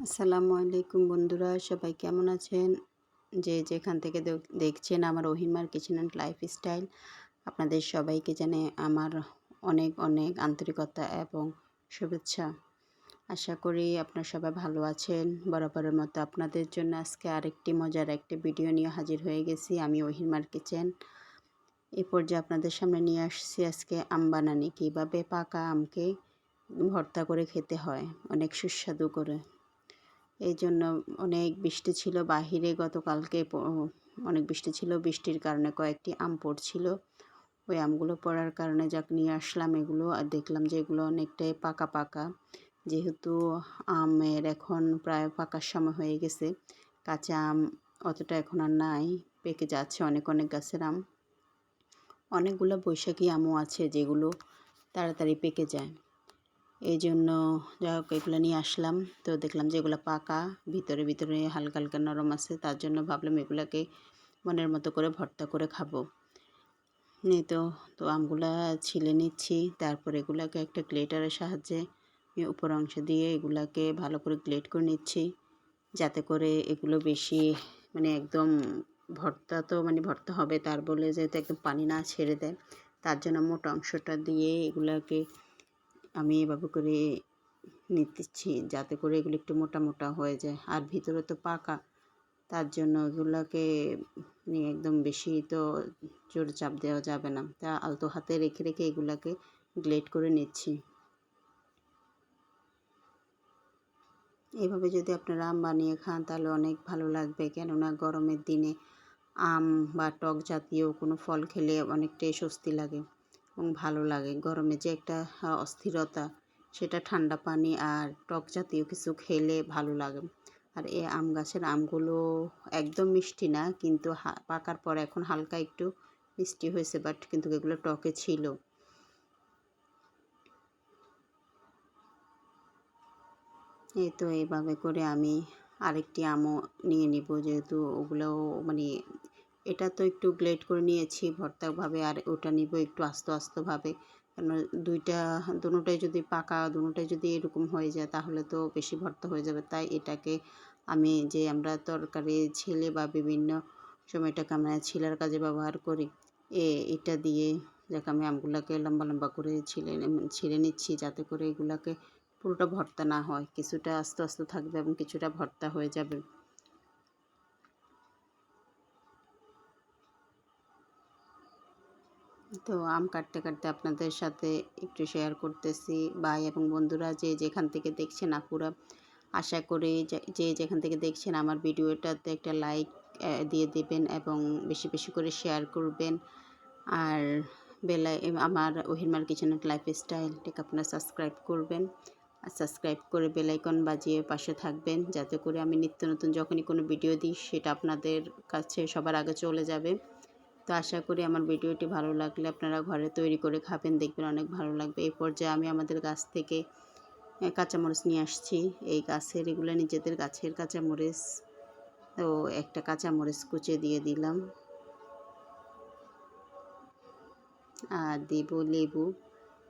আসসালামু আলাইকুম বন্ধুরা, সবাই কেমন আছেন? যে যেখান থেকে দেখছেন আমার ওহিমার কিচেন অ্যান্ড লাইফস্টাইল আপনাদের সবাইকে জানে আমার অনেক অনেক আন্তরিকতা এবং শুভেচ্ছা। আশা করি আপনারা সবাই ভালো আছেন। বরাবরের মতো আপনাদের জন্য আজকে আরেকটি মজার একটি ভিডিও নিয়ে হাজির হয়ে গেছি আমি ওহিমার কিচেন এই পর্যায়ে আপনাদের সামনে নিয়ে আসছি আজকে আম বানানি। কীভাবে পাকা আমকে ভর্তা করে খেতে হয়? অনেক সুস্বাদু করে। এই জন্য অনেক বৃষ্টি ছিল বাহিরে, গতকালকে অনেক বৃষ্টি ছিল। বৃষ্টির কারণে কয়েকটি আম পড়ছিল। ওই আমগুলো পড়ার কারণে যাক নিয়ে আসলাম এগুলো। আর দেখলাম যে এগুলো অনেকটাই পাকা পাকা। যেহেতু আমের এখন প্রায় পাকার সময় হয়ে গেছে, কাঁচা আম অতটা এখন আর নাই, পেকে যাচ্ছে অনেক অনেক গাছের আম। অনেকগুলো বৈশাখী আমও আছে যেগুলো তাড়াতাড়ি পেকে যায়। এই জন্য যাই হোক, এগুলো নিয়ে আসলাম। তো দেখলাম যে এগুলো পাকা, ভিতরে ভিতরে হালকা হালকা নরম আছে। তার জন্য ভাবলাম এগুলাকে মনের মতো করে ভর্তা করে খাব। এই তো তো আমগুলা ছিলে নিচ্ছি। তারপর এগুলাকে একটা গ্লেটারের সাহায্যে উপর অংশ দিয়ে এগুলাকে ভালো করে গ্লেট করে নিচ্ছি। যাতে করে এগুলো বেশি মানে একদম ভর্তা তো মানে ভর্তা হবে, তার বলে যেহেতু একদম পানি না ছেড়ে দেয়, তার জন্য মোটা অংশটা দিয়ে এগুলাকে আমি এভাবে করে নিতেছি যাতে করে এগুলো একটু মোটা মোটা হয়ে যায়। আর ভিতরে তো পাকা, তার জন্য এগুলোকে একদম বেশি তো জোরে চাপ দেওয়া যাবে না। তা আলতো হাতে রেখে রেখে এগুলাকে গ্লেড করে নিচ্ছি। এভাবে যদি আপনারা আম বানিয়ে খান তাহলে অনেক ভালো লাগবে। কেননা গরমের দিনে আম বা টক জাতীয় কোনো ফল খেলে অনেকটাই স্বস্তি লাগে। এবং ভালো লাগে। গরমে যে একটা অস্থিরতা, সেটা ঠান্ডা পানি আর টক জাতীয় কিছু খেলে ভালো লাগে। আর এই আম গাছের আমগুলো একদম মিষ্টি না, কিন্তু পাকার পর এখন হালকা একটু মিষ্টি হয়েছে বাট কিন্তু এগুলো টকে ছিল। এই তো এইভাবে করে আমি আরেকটি আমও নিয়ে নিব, যেহেতু ওগুলো মানে এটা তো একটু গ্লেড করে নিয়েছি, ভর্তাভাবে, আর ওটা নিব একটু আস্তে আস্তভাবে কেন দুইটা দুটোটাই যদি পাকা দুটোটাই যদি এরকম হয়ে যায়, তাহলে তো বেশি ভর্তা হয়ে যাবে। তাই এটাকে আমি যে আমরা তরকারি ছেলে বা বিভিন্ন সময় এটাকে আমরা ছিলার কাজে ব্যবহার করি, এ, এটা দিয়ে যাকে আমি আমগুলোকে লম্বা লম্বা করে ছিলে ছিলে নিচ্ছি যাতে করে এগুলাকে পুরোটা ভর্তা না হয়। কিছুটা আস্তে আস্তে থাকবে এবং কিছুটা ভর্তা হয়ে যাবে। তো আম কাটতে কাটতে আপনাদের সাথে একটু শেয়ার করতেছি। ভাই এবং বন্ধুরা যে যেখান থেকে দেখছেন আপুরা, আশা করি যে- যেখান থেকে দেখছেন আমার ভিডিওটাতে একটা লাইক দিয়ে দিবেন এবং বেশি বেশি করে শেয়ার করবেন। আর বেলায় আমার ওহিরমার কিচেন লাইফ স্টাইলটাকে আপনারা সাবস্ক্রাইব করবেন। আর সাবস্ক্রাইব করে বেলাইকন বাজিয়ে পাশে থাকবেন যাতে করে আমি নিত্য নতুন যখনই কোনো ভিডিও দিই সেটা আপনাদের কাছে সবার আগে চলে যাবে। তো আশা করি আমার ভিডিওটি ভালো লাগলে আপনারা ঘরে তৈরি করে খাবেন, দেখবেন অনেক ভালো লাগবে। এই পর্যায়ে আমি আমাদের গাছ থেকে কাঁচামরিচ নিয়ে আসছি। এই গাছের, এগুলো নিজেদের গাছের কাঁচামরিচ। তো একটা কাঁচামরিচ কুচে দিয়ে দিলাম। আর দেব লেবু।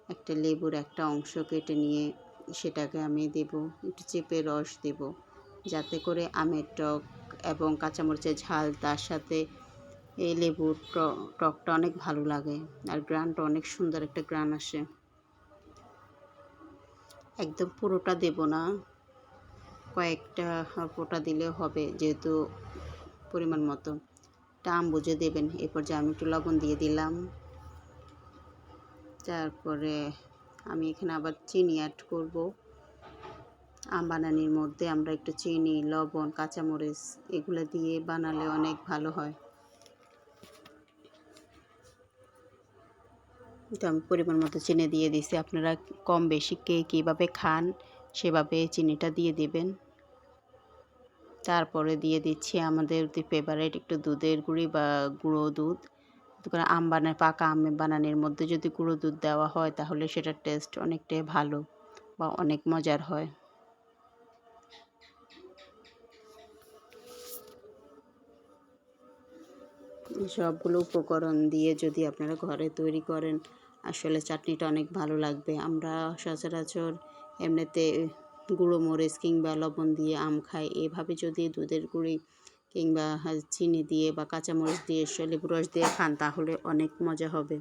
একটা লেবুর একটা অংশ কেটে নিয়ে সেটাকে আমি দেব, একটু চেপে রস দেব। যাতে করে আমের টক এবং কাঁচামরিচের ঝাল তার সাথে এই লেবুর টকটা অনেক ভালো লাগে। আর গ্রানটা অনেক সুন্দর একটা গ্রান আসে। একদম পুরোটা দেব না। কয়েকটা ফোঁটা দিলে হবে, যেহেতু পরিমাণ মতো। এটা আম বুঝে দেবেন, এরপর যে আমি একটু লবণ দিয়ে দিলাম। তারপরে আমি এখানে আবার চিনি অ্যাড করব। আম বানানির মধ্যে আমরা একটু চিনি, লবণ, কাঁচামরিচ, এগুলো দিয়ে বানালে অনেক ভালো হয়। তো আমি পরিমাণ মতো চিনি দিয়ে দিছি আপনারা কম বেশি কে কীভাবে খান সেভাবে চিনিটা দিয়ে দিবেন। তারপরে দিয়ে দিচ্ছি আমাদের ফেভারেট একটু দুধের গুঁড়ি বা গুঁড়ো দুধ। আম বানায়, পাকা আম বানানোর মধ্যে যদি গুঁড়ো দুধ দেওয়া হয় তাহলে সেটার টেস্ট অনেকটাই ভালো বা অনেক মজার হয়। সবগুলো উপকরণ দিয়ে যদি আপনারা ঘরে তৈরি করেন, আসলে চাটনিটা অনেক ভালো লাগবে। আমরা সচরাচর এমনিতে গুঁড়ো মরিচ কিংবা লবণ দিয়ে আম খাই। এভাবে যদি দুধের গুঁড়ি কিংবা চিনি দিয়ে বা কাঁচামরিচ দিয়ে লেবু রস দিয়ে খান, তাহলে অনেক মজা হবে।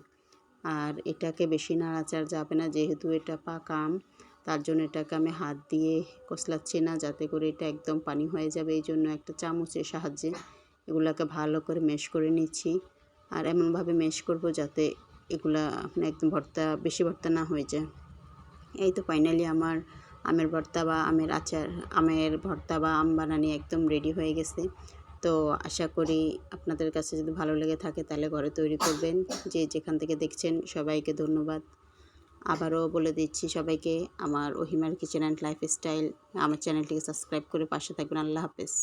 আর এটাকে বেশি নাড়াচাড় যাবে না, যেহেতু এটা পাকা আম, তার জন্য এটাকে আমি হাত দিয়ে কষলাচ্ছি না, যাতে করে এটা একদম পানি হয়ে যাবে। এই জন্য একটা চামচের সাহায্যে এগুলাকে ভালো করে মেশ করে নিচ্ছি। আর এমনভাবে মেশ করব যাতে এগুলা আপনার একদম ভর্তা, বেশি ভর্তা না হয়ে যায়। এই তো ফাইনালি আমার আমের ভর্তা বা আমের আচার, আমের ভর্তা বা আম বানানি একদম রেডি হয়ে গেছে। তো আশা করি আপনাদের কাছে যদি ভালো লেগে থাকে তাহলে ঘরে তৈরি করবেন। যে যেখান থেকে দেখছেন সবাইকে ধন্যবাদ। আবারও বলে দিচ্ছি সবাইকে আমার ওহিমার কিচেন অ্যান্ড লাইফস্টাইল আমার চ্যানেলটিকে সাবস্ক্রাইব করে পাশে থাকবেন। আল্লাহ হাফেজ।